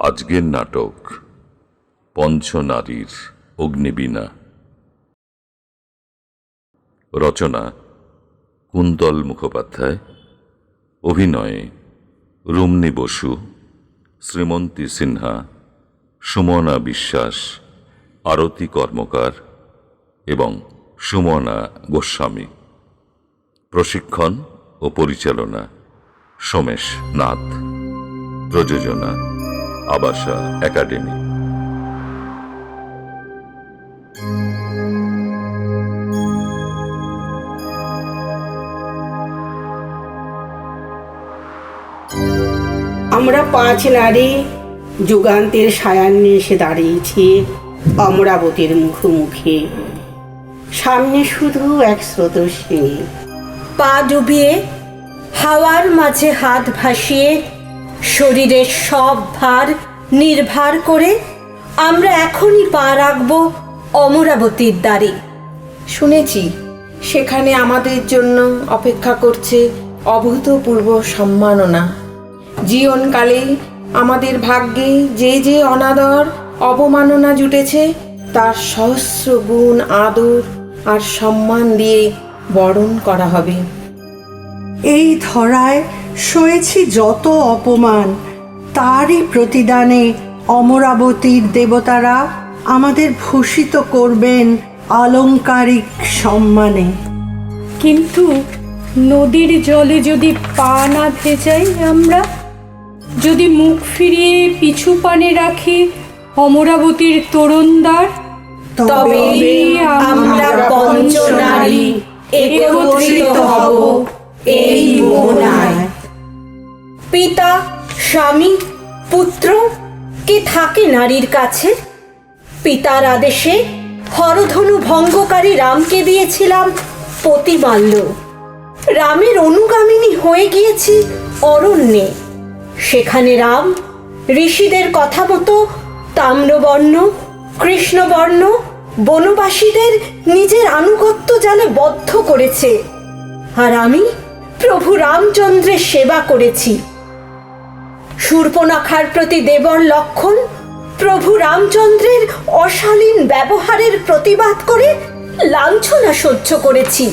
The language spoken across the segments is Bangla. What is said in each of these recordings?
আজকের নাটক, পঞ্চনারীর অগ্নিবীণা। রচনা, কুন্তল মুখোপাধ্যায়। অভিনয়ে, রুমনি বসু, শ্রীমন্তী সিনহা, সুমনা বিশ্বাস, আরতি কর্মকার এবং সুমনা গোস্বামী। প্রশিক্ষণ ও পরিচালনা, সোমেশ নাথ। প্রযোজনা আবাসা একাডেমি। আমরা পাঁচ নারী যুগান্তের সায়ান্নে এসে দাঁড়িয়েছি অমরাবতীর মুখোমুখি। সামনে শুধু এক স্রোতস্বিনী। পা ডুবিয়ে হাওয়ার মাঝে হাত ভাসিয়ে শরীরের সব ভার নির্ভার করে আমরা এখনই পা রাখব অমরাবতীর দ্বারে। শুনেছি, সেখানে আমাদের জন্য অপেক্ষা করছে অভূতপূর্ব সম্মাননা। জীবনকালে আমাদের ভাগ্যে যে যে অনাদর, অবমাননা জুটেছে, তার সহস্র গুণ আদর আর সম্মান দিয়ে বরণ করা হবে। এই ধরায় সয়েছি যত অপমান তারই প্রতিদানে অমরাবতীর দেবতারা আমাদের ভূষিত করবেন আলংকারিক সম্মানে। কিন্তু নদীর জলে যদি পা না ভেজাই আমরা যদি মুখ ফিরিয়ে পিছু পানে রাখি অমরাবতীর তরুণদার তবে আমরা পঞ্চনারী একত্রিত হব। এই পিতা, স্বামী, পুত্র, কে থাকে নারীর কাছে? পিতার আদেশে হরধনু ভঙ্গকারী রামকে দিয়েছিলাম পতিমাল্য রামের অনুগামিনী হয়ে গিয়েছি অরণ্যে। সেখানে রাম ঋষিদের কথা মতো তাম্রবর্ণ, কৃষ্ণবর্ণ, বনবাসীদের নিজের আনুগত্য জালে বদ্ধ করেছে। আর আমি প্রভু রামচন্দ্রের সেবা করেছি। শূর্পনাখার প্রতি দেবর লক্ষণ প্রভু রামচন্দ্রের অশালীন ব্যবহারের প্রতিবাদ করে লাঞ্ছনা সহ্য করেছি।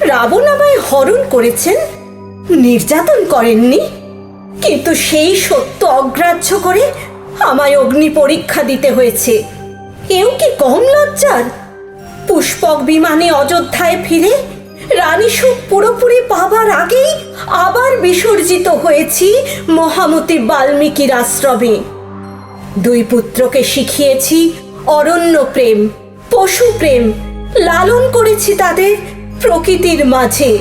রাবণ আমায় হরণ করেছেন, নির্যাতন করেননি, কিন্তু সেই সত্য অগ্রাহ্য করে আমায় অগ্নি পরীক্ষা দিতে হয়েছে। এও কি কম লজ্জার? পুষ্পক বিমানে অযোধ্যায় ফিরে রানী সুখ পুরোপুরি পাবার আগেই আবার বিসর্জিত হয়েছি মহামতি বাল্মীকির আশ্রমে। দুই পুত্রকে শিখিয়েছি অরণ্য প্রেম, পশু প্রেম, লালন করেছি তাদের প্রকৃতির মাঝে।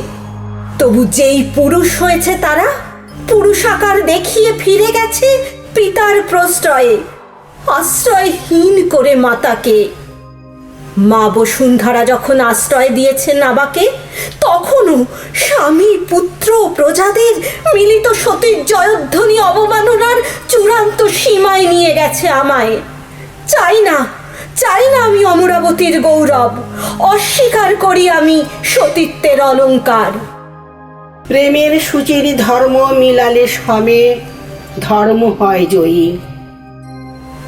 তবু যেই পুরুষ হয়েছে তারা পুরুষ আকার দেখিয়ে ফিরে গেছে পিতার প্রশ্রয়ে। আশ্রয়হীন করে মাতাকে। মা বসুন্ধরা যখন আশ্রয় দিয়েছেন আবাকে তখনও স্বামী পুত্র প্রজাদের মিলিত সতীর জয়ধ্বনি অবমাননার চূড়ান্ত সীমায় নিয়ে গেছে আমায়। চাই না চাই না আমি অমরাবতীর গৌরব, অস্বীকার করি আমি সতীত্বের অলঙ্কার। প্রেমের সূচির ধর্ম মিলালে সবে, ধর্ম হয় জয়ী।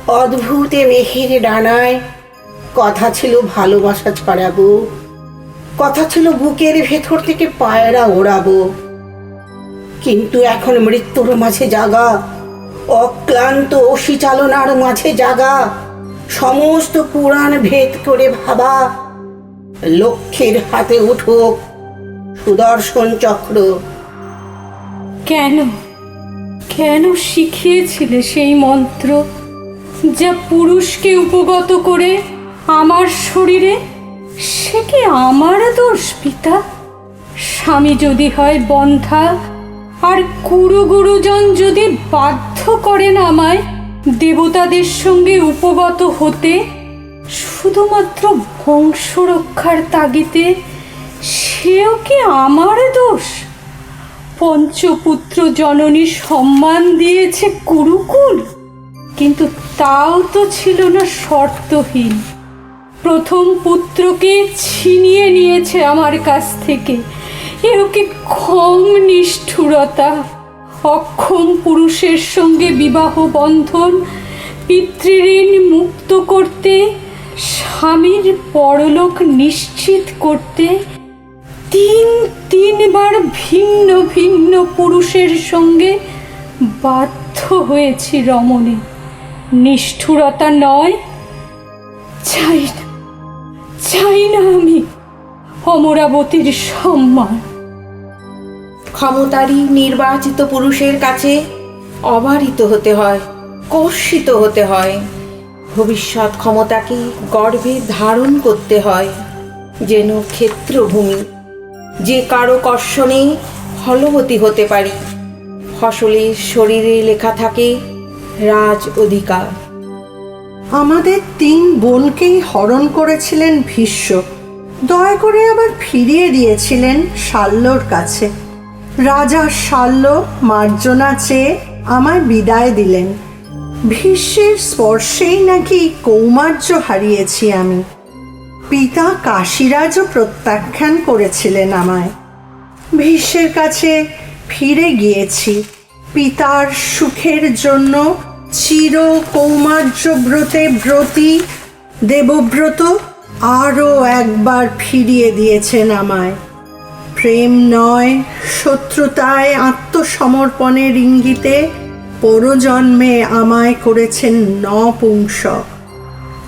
অদ্ভুতে মেঘের ডানায় কথা ছিল ভালোবাসা ছড়াবো। কথা ছিল বুকের ভেতর থেকে পায়রা ওড়াবো। কিন্তু এখন মৃত্যুর মাঝে জাগা, অক্লান্ত অসি চালনার মাঝে জাগা, সমস্ত পুরাণ ভেদ করে ভাবা, লক্ষ্যের হাতে উঠুক সুদর্শন চক্র। কেন? কেন শিখিয়েছিলে সেই মন্ত্র যা পুরুষকে উপগত করে? আমার শরীরে? সে কি আমার দোষ, পিতা? স্বামী যদি হয় বন্ধা, আর গুরু গুরুজন যদি বাধ্য করেন আমায় দেবতাদের সঙ্গে উপগত হতে, শুধুমাত্র বংশ রক্ষার তাগিতে সেও কি আমার দোষ? পঞ্চপুত্র জননী সম্মান দিয়েছে কুরুকুল, কিন্তু তাও তো ছিল না শর্তহীন। প্রথম পুত্রকে ছিনিয়ে নিয়েছে আমার কাছ থেকে। এও কি কম নিষ্ঠুরতা? অক্ষম পুরুষের সঙ্গে বিবাহ বন্ধন, পিতৃঋণ মুক্ত করতে, স্বামীর পরলোক নিশ্চিত করতে, তিন তিনবার ভিন্ন ভিন্ন পুরুষের সঙ্গে বাধ্য হয়েছি রমণী। নিষ্ঠুরতা নয়, চাই না। চাই না আমি অমরাবতীর সম্মান। ক্ষমতারই নির্বাচিত পুরুষের কাছে অবারিত হতে হয়, কর্ষিত হতে হয়। ভবিষ্যৎ ক্ষমতাকে গর্ভে ধারণ করতে হয়, যেন ক্ষেত্রভূমি, যে কারও কর্ষণে ফলবতী হতে পারি। ফসলের শরীরে লেখা থাকে, রাজ অধিকার। আমাদের তিন বোনকেই হরণ করেছিলেন ভীষ্ম। দয়া করে আবার ফিরিয়ে দিয়েছিলেন শাল্যর কাছে। রাজা শাল্য মার্জনা চেয়ে আমায় বিদায় দিলেন। ভীষ্মের স্পর্শেই নাকি কৌমার্য হারিয়েছি আমি। পিতা কাশিরাজও প্রত্যাখ্যান করেছিলেন আমায়। ভীষ্মের কাছে ফিরে গিয়েছি। পিতার সুখের জন্য চির কৌমার্য ব্রতে ব্রতী দেবব্রত আরও একবার ফিরিয়ে দিয়েছেন আমায়। প্রেম নয় শত্রুতায় আত্মসমর্পণের ইঙ্গিতে পরজন্মে আমায় করেছেন নপুংসক।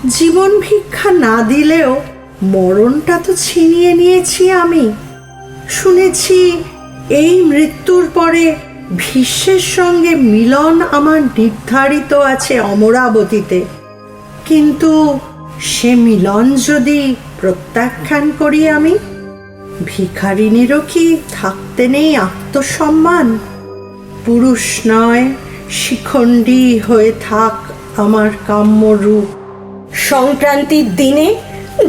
জীবন ভিক্ষা না দিলেও মরণটা তো ছিনিয়ে নিয়েছি আমি। শুনেছি এই মৃত্যুর পরে ভীষ্মের সঙ্গে মিলন আমার নির্ধারিত আছে অমরাবতীতে। কিন্তু সে মিলন যদি প্রত্যাখ্যান করি আমি ভিখারিনীরও কি থাকতে নেই আত্মসম্মান? পুরুষ নয়, শিখণ্ডী হয়ে থাক আমার কাম্য রূপ। সংক্রান্তির দিনে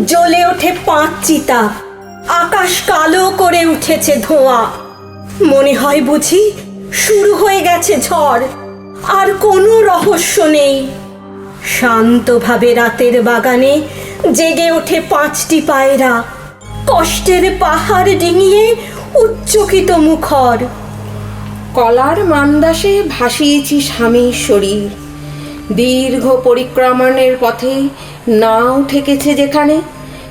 জ্বলে ওঠে পাঁচ চিতা, আকাশ কালো করে উঠেছে ধোঁয়া। মনে হয় বুঝি শুরু হয়ে গেছে ঝড়। আর কোনো রহস্য নেই। শান্তভাবে রাতের বাগানে জেগে ওঠে পাঁচটি পায়রা। কষ্টের পাহাড় ডিঙিয়ে উচ্চকিত মুখর। কলার মান্দাসে ভাসিয়েছি স্বামীর শরীর। দীর্ঘ পরিক্রমণের পথে নাও ঠেকেছে যেখানে,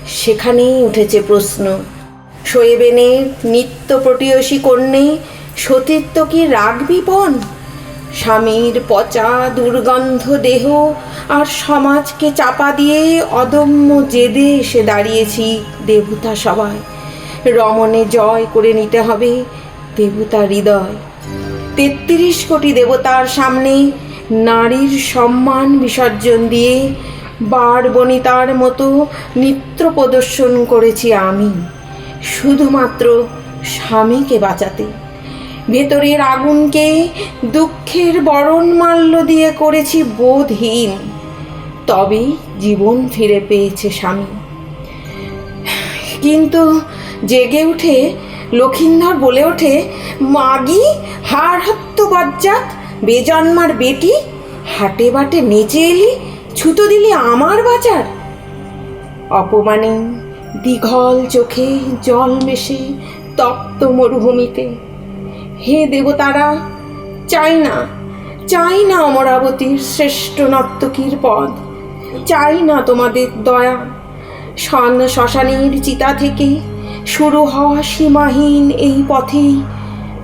সেখানেই উঠেছে প্রশ্ন। শোয়েবেনের নিত্য প্রটিয়সী কন্যে সতীত্ব কি রাখবি পণ স্বামীর পচা দুর্গন্ধ দেহ আর সমাজকে চাপা দিয়ে অদম্য জেদে এসে দাঁড়িয়েছি দেবতা সবাই রমণে জয় করে নিতে হবে দেবতা হৃদয়। তেত্রিশ কোটি দেবতার সামনে নারীর সম্মান বিসর্জন দিয়ে বার বনিতার মতো নৃত্য প্রদর্শন করেছি আমি। শুধুমাত্র স্বামীকে বাঁচাতে। ভেতরের আগুনকে দুঃখের বরণ মাল্য দিয়ে করেছি বোধহীন। তবেই জীবন ফিরে পেয়েছে স্বামী। কিন্তু জেগে উঠে লক্ষিন্দর বলে ওঠে, মাগি, হার হত্য বজ্জাত, বেজন্মার বেটি, হাটে বাটে নেচে এলি, ছুতো দিলি আমার বাজার। অপমানে দীঘল চোখে জল মেশে তপ্ত মরুভূমিতে হে দেবতারা, চাই না চাই না অমরাবতীর শ্রেষ্ঠ নর্তকীর পদ। চাই না তোমাদের দয়া। সন শ্মশানের চিতা থেকে শুরু হওয়া সীমাহীন এই পথেই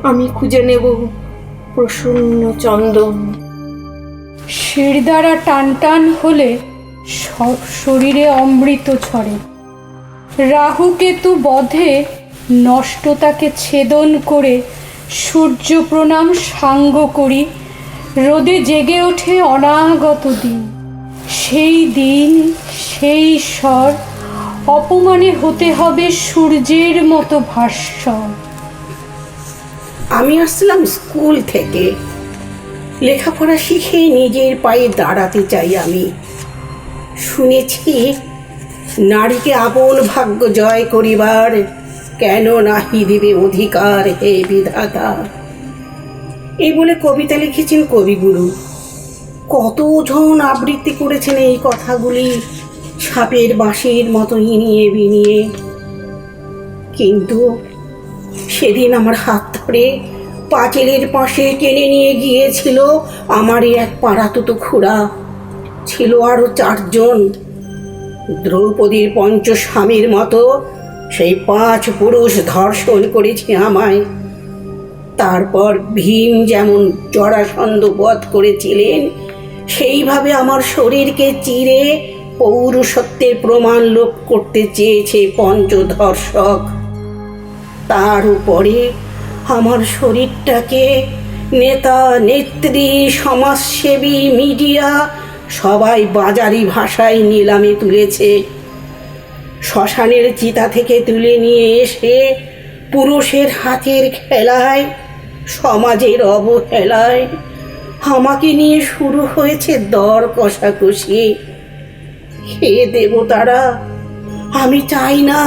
আমি খুঁজে নেব প্রসন্ন চন্দন। শিরদাঁড়া টান টান হলে স- শরীরে অমৃত ছড়ে। রাহুকেতু বধে নষ্টতাকে ছেদন করে সূর্য প্রণাম সাঙ্গ করি, রোদে জেগে ওঠে অনাগত দিন। সেই দিন, সেই স্বর, অপমানে হতে হবে সূর্যের মতো ভাস্বর। আমি আসলাম স্কুল থেকে। লেখাপড়া শিখে নিজের পায়ে দাঁড়াতে চাই আমি। শুনেছি, নারীকে আপন ভাগ্য জয় করিবার কেন নাহি দিবে অধিকার হে বিধাতা? এই বলে কবিতা লিখেছেন কবিগুরু। কতজন আবৃত্তি করেছেন এই কথাগুলি সাপের বাঁশির মতো ইনিয়ে বিনিয়ে। কিন্তু সেদিন আমার হাত ধরে পাঁচিলের পাশে টেনে নিয়ে গিয়েছিল আমারই এক পাড়াতুতো খুড়া। ছিল আরও চারজন। দ্রৌপদীর পঞ্চস্বামীর মতো সেই পাঁচ পুরুষ ধর্ষণ করেছে আমায়। তারপর ভীম যেমন জরাসন্ধ বধ করেছিলেন, সেইভাবে আমার শরীরকে চিরে পৌরুষত্বের প্রমাণ লোপ করতে চেয়েছে পঞ্চধর্ষক। তার উপরে আমার শরীরটাকে নেতা, নেত্রী, সমাজসেবী, মিডিয়া সবাই বাজারি ভাষায় নিলামে তুলেছে। শ্মশানের চিতা থেকে তুলে নিয়ে এসে পুরুষের হাতের খেলায়, সমাজের অবহেলায় আমাকে নিয়ে শুরু হয়েছে দর কষাকষি। হে দেবতারা, আমি চাই না,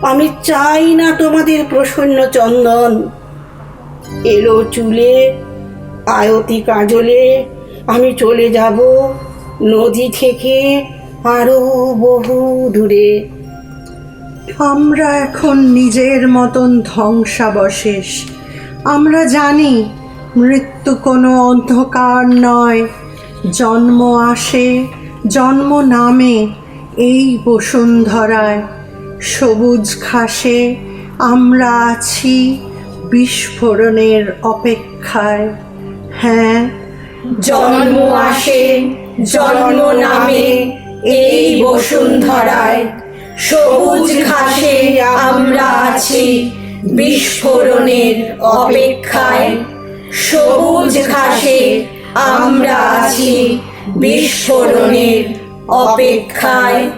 আমি চাই না তোমাদের প্রসন্ন চন্দন। এলো চুলে, আয়তি কাজলে, আমি চলে যাব নদী থেকে আরও বহু দূরে। আমরা এখন নিজের মতন ধ্বংসাবশেষ। আমরা জানি মৃত্যু কোনো অন্ধকার নয়। জন্ম আসে, জন্ম নামে এই বসুন্ধরায়। সবুজ ঘাসে আমরা আছি বিস্ফোরণের অপেক্ষায়। হ্যাঁ জন্ম আসে, জন্ম নামে এই বসুন্ধরায়। সবুজ ঘাসে আমরা আছি। বিস্ফোরণের অপেক্ষায়। সবুজ ঘাসে আমরা আছি। বিস্ফোরণের অপেক্ষায়।